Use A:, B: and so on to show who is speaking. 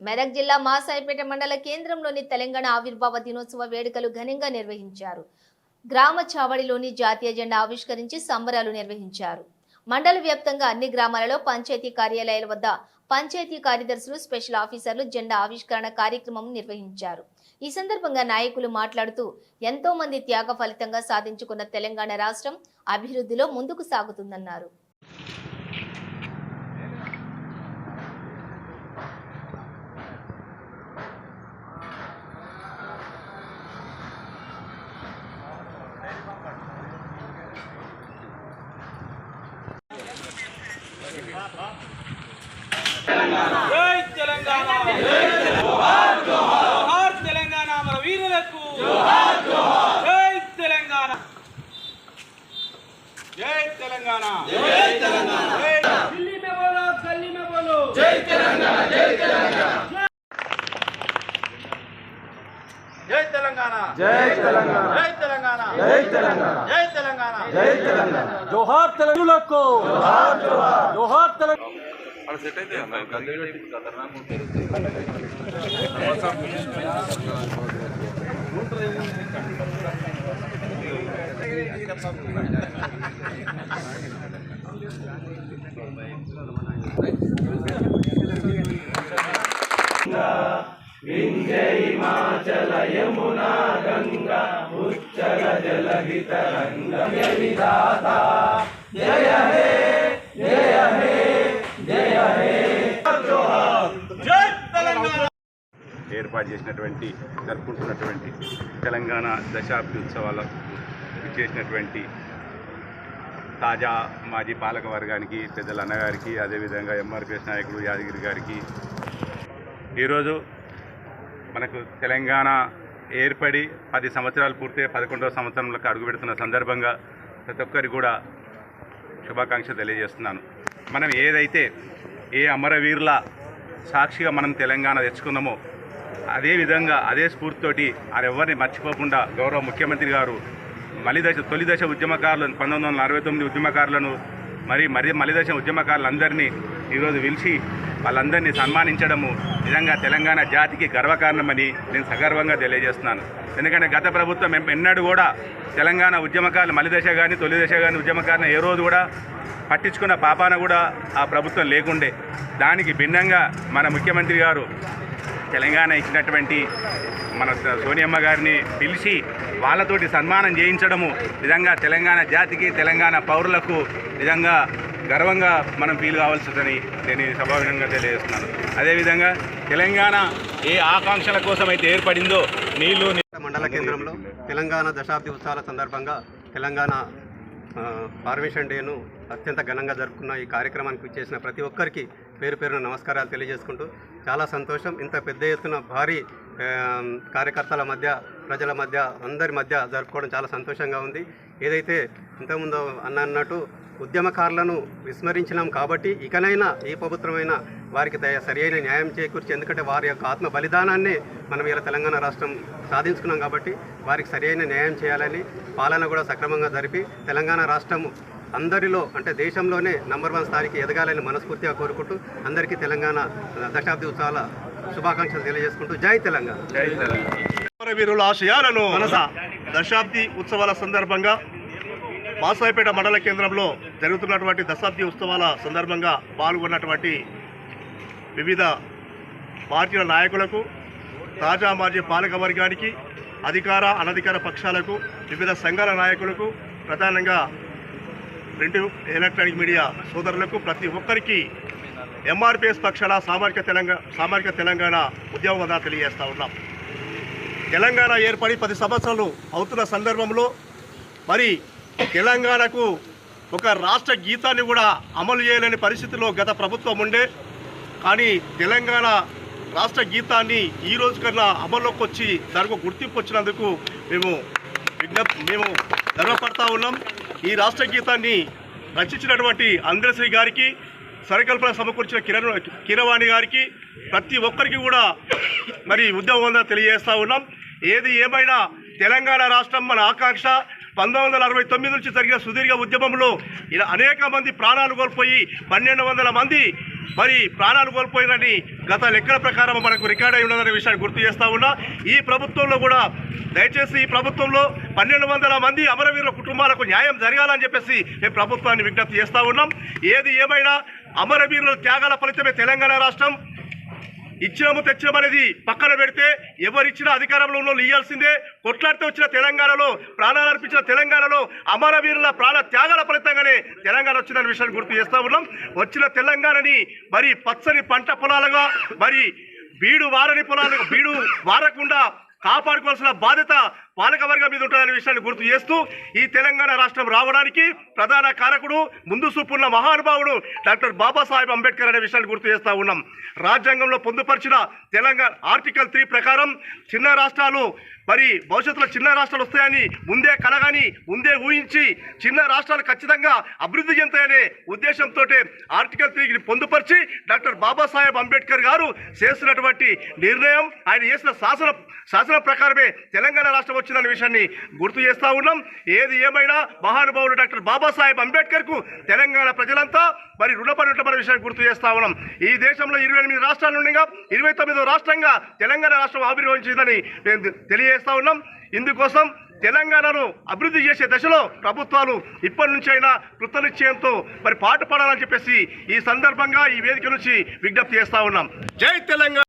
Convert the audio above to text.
A: మెదక్ జిల్లా మాసాయిపేట మండల కేంద్రంలోని తెలంగాణ ఆవిర్భావ దినోత్సవ వేడుకలు ఘనంగా నిర్వహించారు. గ్రామ చావడిలోని జాతీయ జెండా ఆవిష్కరించి సంబరాలు నిర్వహించారు. మండల వ్యాప్తంగా అన్ని గ్రామాలలో పంచాయతీ కార్యాలయాల వద్ద పంచాయతీ కార్యదర్శులు స్పెషల్ ఆఫీసర్లు జెండా ఆవిష్కరణ కార్యక్రమం నిర్వహించారు. ఈ సందర్భంగా నాయకులు మాట్లాడుతూ ఎంతో మంది త్యాగ ఫలితంగా సాధించుకున్న తెలంగాణ రాష్ట్రం అభివృద్ధిలో ముందుకు సాగుతుందన్నారు.
B: జై తెలంగాణ. జోహార్ జోహార్ తెలంగాణ మన వీరులకు. జోహార్ జోహార్. జై తెలంగాణ. జై తెలంగాణ. జై తెలంగాణ ఢిల్లీ మే బోలో గల్లీ మే బోలో జై తెలంగాణ జై తెలంగాణ జై తెలంగాణ. జై తెలంగాణ. జై తెలంగాణ. జై తెలంగాణ. జై తెలంగాణ. జై తెలంగాణ. జోహార్ తెలుగులకు జోహార్ జోహార్ జోహార్ తెలంగాణ. జై తెలంగాణ.
C: ఏర్పాటు చేసినటువంటి జరుపుకుంటున్నటువంటి తెలంగాణ దశాబ్ది ఉత్సవాలకు చేసినటువంటి తాజా మాజీ పాలక వర్గానికి పెద్దల అన్నగారికి అదేవిధంగా ఎంఆర్పిఎస్ నాయకుడు యాదగిరి గారికి. ఈరోజు మనకు తెలంగాణ ఏర్పడి పది సంవత్సరాలు పూర్తయి పదకొండవ సంవత్సరంలోకి అడుగుపెడుతున్న సందర్భంగా ప్రతి ఒక్కరికి కూడా శుభాకాంక్ష తెలియజేస్తున్నాను. మనం ఏదైతే ఏ అమరవీరుల సాక్షిగా మనం తెలంగాణ తెచ్చుకున్నామో అదే విధంగా అదే స్ఫూర్తితోటి ఎవరిని మర్చిపోకుండా గౌరవ ముఖ్యమంత్రి గారు మలిదశ తొలి దశ ఉద్యమకారులను పంతొమ్మిది వందల అరవై తొమ్మిది ఉద్యమకారులను మరి మరి మలిదశ ఉద్యమకారులందరినీ ఈరోజు పిలిచి వాళ్ళందరినీ సన్మానించడము నిజంగా తెలంగాణ జాతికి గర్వకారణమని నేను సగర్వంగా తెలియజేస్తున్నాను. ఎందుకంటే గత ప్రభుత్వం ఎన్నడూ కూడా తెలంగాణ ఉద్యమకారులు మలిదశ కానీ తొలి దశ కానీ ఉద్యమకారులు ఏ రోజు కూడా పట్టించుకున్న పాపాన కూడా ఆ ప్రభుత్వం లేకుండే. దానికి భిన్నంగా మన ముఖ్యమంత్రి గారు తెలంగాణ ఇచ్చినటువంటి మన సోనియమ్మ గారిని పిలిచి వాళ్ళతోటి సన్మానం చేయించడము నిజంగా తెలంగాణ జాతికి తెలంగాణ పౌరులకు నిజంగా గర్వంగా మనం ఫీల్ కావాల్సిందని నేను ఈ తెలియజేస్తున్నాను. అదేవిధంగా తెలంగాణ ఏ ఆకాంక్షల కోసం అయితే ఏర్పడిందో నీళ్ళు
D: మండల కేంద్రంలో తెలంగాణ దశాబ్ది ఉత్సవాల సందర్భంగా తెలంగాణ ఫార్మేషన్ డేను అత్యంత ఘనంగా జరుపుకున్న ఈ కార్యక్రమానికి ఇచ్చేసిన ప్రతి ఒక్కరికి పేరు పేరున నమస్కారాలు తెలియజేసుకుంటూ చాలా సంతోషం. ఇంత పెద్ద ఎత్తున భారీ కార్యకర్తల మధ్య ప్రజల మధ్య అందరి మధ్య జరుపుకోవడం చాలా సంతోషంగా ఉంది. ఏదైతే ఇంతకుముందు అన్న అన్నట్టు ఉద్యమకారులను విస్మరించినాం కాబట్టి ఇకనైనా ఏ ప్రభుత్వమైనా వారికి దయ- సరి అయిన న్యాయం చేకూర్చి ఎందుకంటే వారి యొక్క ఆత్మ బలిదానాన్ని మనం ఇలా తెలంగాణ రాష్ట్రం సాధించుకున్నాం కాబట్టి వారికి సరి అయిన న్యాయం చేయాలని పాలన కూడా సక్రమంగా జరిపి తెలంగాణ రాష్ట్రం అందరిలో అంటే దేశంలోనే నంబర్ వన్ స్థాయికి ఎదగాలని మనస్ఫూర్తిగా కోరుకుంటూ అందరికీ తెలంగాణ దశాబ్ది ఉత్సవాల శుభాకాంక్షలు తెలియజేసుకుంటూ జై తెలంగాణ.
E: వీరుల ఆశయాలను దశాబ్ది ఉత్సవాల సందర్భంగా మాసాయిపేట మండల కేంద్రంలో జరుగుతున్నటువంటి దశాబ్ది ఉత్సవాల సందర్భంగా పాల్గొన్నటువంటి వివిధ పార్టీల నాయకులకు తాజా మాజీ పాలక వర్గానికి అధికార అనధికార పక్షాలకు వివిధ సంఘాల నాయకులకు ప్రధానంగా ప్రింట్ ఎలక్ట్రానిక్ మీడియా సోదరులకు ప్రతి ఒక్కరికి ఎంఆర్పిఎస్ పక్షాల సామాజిక తెలంగాణ సామాజిక తెలంగాణ ఉద్యమం వదా తెలియజేస్తా ఉన్నాం. తెలంగాణ ఏర్పడి పది సంవత్సరాలు అవుతున్న సందర్భంలో మరి తెలంగాణకు ఒక రాష్ట్ర గీతాన్ని కూడా అమలు చేయలేని పరిస్థితిలో గత ప్రభుత్వం ఉండే. కానీ తెలంగాణ రాష్ట్ర గీతాన్ని ఈ రోజు కన్నా అమల్లోకి వచ్చి దానికి గుర్తింపు వచ్చినందుకు మేము విజ్ఞప్తి మేము గర్వపడతా ఉన్నాం. ఈ రాష్ట్ర గీతాన్ని రచించినటువంటి అంధ్రశ్రీ గారికి సరికల్పన సమకూర్చిన కిరణ్ కిరవాణి గారికి ప్రతి ఒక్కరికి కూడా మరి ఉద్యమం తెలియజేస్తూ ఉన్నాం. ఏది ఏమైనా తెలంగాణ రాష్ట్రం మన ఆకాంక్ష పంతొమ్మిది వందల అరవై తొమ్మిది నుంచి జరిగిన సుదీర్ఘ ఉద్యమంలో ఇలా అనేక మంది ప్రాణాలు కోల్పోయి పన్నెండు వందల మంది మరి ప్రాణాలు కోల్పోయినని గత లెక్కల ప్రకారం మనకు రికార్డ్ అయి ఉన్నదనే విషయాన్ని గుర్తు చేస్తూ ఉన్నా. ఈ ప్రభుత్వంలో కూడా దయచేసి ఈ ప్రభుత్వంలో పన్నెండు వందల మంది అమరవీరుల కుటుంబాలకు న్యాయం జరగాలని చెప్పేసి మేము ప్రభుత్వాన్ని విజ్ఞప్తి చేస్తూ ఉన్నాం. ఏది ఏమైనా అమరవీరుల త్యాగాల ఫలితమే తెలంగాణ రాష్ట్రం. ఇచ్చినాము తెచ్చినాము అనేది పక్కన పెడితే ఎవరిచ్చిన అధికారంలో ఉన్న వాళ్ళు ఇయ్యాల్సిందే. కొట్లాడితే వచ్చిన తెలంగాణలో ప్రాణాలు అర్పించిన తెలంగాణలో అమరవీరుల ప్రాణ త్యాగాల ఫలితంగానే తెలంగాణ వచ్చిన విషయాన్ని గుర్తు చేస్తా ఉన్నాం. వచ్చిన తెలంగాణని మరి పచ్చని పంట పొలాలుగా మరి బీడు వారని పొలాలుగా బీడు వారకుండా కాపాడుకోవాల్సిన బాధ్యత పాలకవర్గం మీద ఉంటుందనే విషయాన్ని గుర్తు చేస్తూ ఈ తెలంగాణ రాష్ట్రం రావడానికి ప్రధాన కారకుడు ముందు చూపున్న మహానుభావుడు డాక్టర్ బాబాసాహెబ్ అంబేద్కర్ అనే విషయాన్ని గుర్తు చేస్తా ఉన్నాం. రాజ్యాంగంలో పొందుపరిచిన తెలంగాణ ఆర్టికల్ త్రీ ప్రకారం చిన్న రాష్ట్రాలు మరి భవిష్యత్తులో చిన్న రాష్ట్రాలు వస్తాయని ముందే కలగాని ముందే ఊహించి చిన్న రాష్ట్రాలు ఖచ్చితంగా అభివృద్ధి చెందుతాయనే ఉద్దేశంతో ఆర్టికల్ త్రీని పొందుపరిచి డాక్టర్ బాబాసాహెబ్ అంబేద్కర్ గారు చేస్తున్నటువంటి నిర్ణయం. ఆయన చేసిన శాసన శాసనం ప్రకారమే తెలంగాణ రాష్ట్రం వచ్చిందనే విషయాన్ని గుర్తు చేస్తా ఉన్నాం. ఏది ఏమైనా మహానుభావుడు డాక్టర్ బాబాసాహెబ్ అంబేద్కర్కు తెలంగాణ ప్రజలంతా మరి రుణపడి విషయాన్ని గుర్తు చేస్తా ఉన్నాం. ఈ దేశంలో ఇరవై ఎనిమిది రాష్ట్రాలు ఉండగా ఇరవై తొమ్మిదో రాష్ట్రంగా తెలంగాణ రాష్ట్రం ఆవిర్భవించిందని మేము తెలియజేస్తా ఉన్నాం. ఇందుకోసం తెలంగాణను అభివృద్ధి చేసే దశలో ప్రభుత్వాలు ఇప్పటి నుంచి అయినా కృతనిశ్చయంతో మరి పాటు పడాలని చెప్పేసి ఈ సందర్భంగా ఈ వేదిక నుంచి విజ్ఞప్తి చేస్తా ఉన్నాం. జై తెలంగాణ!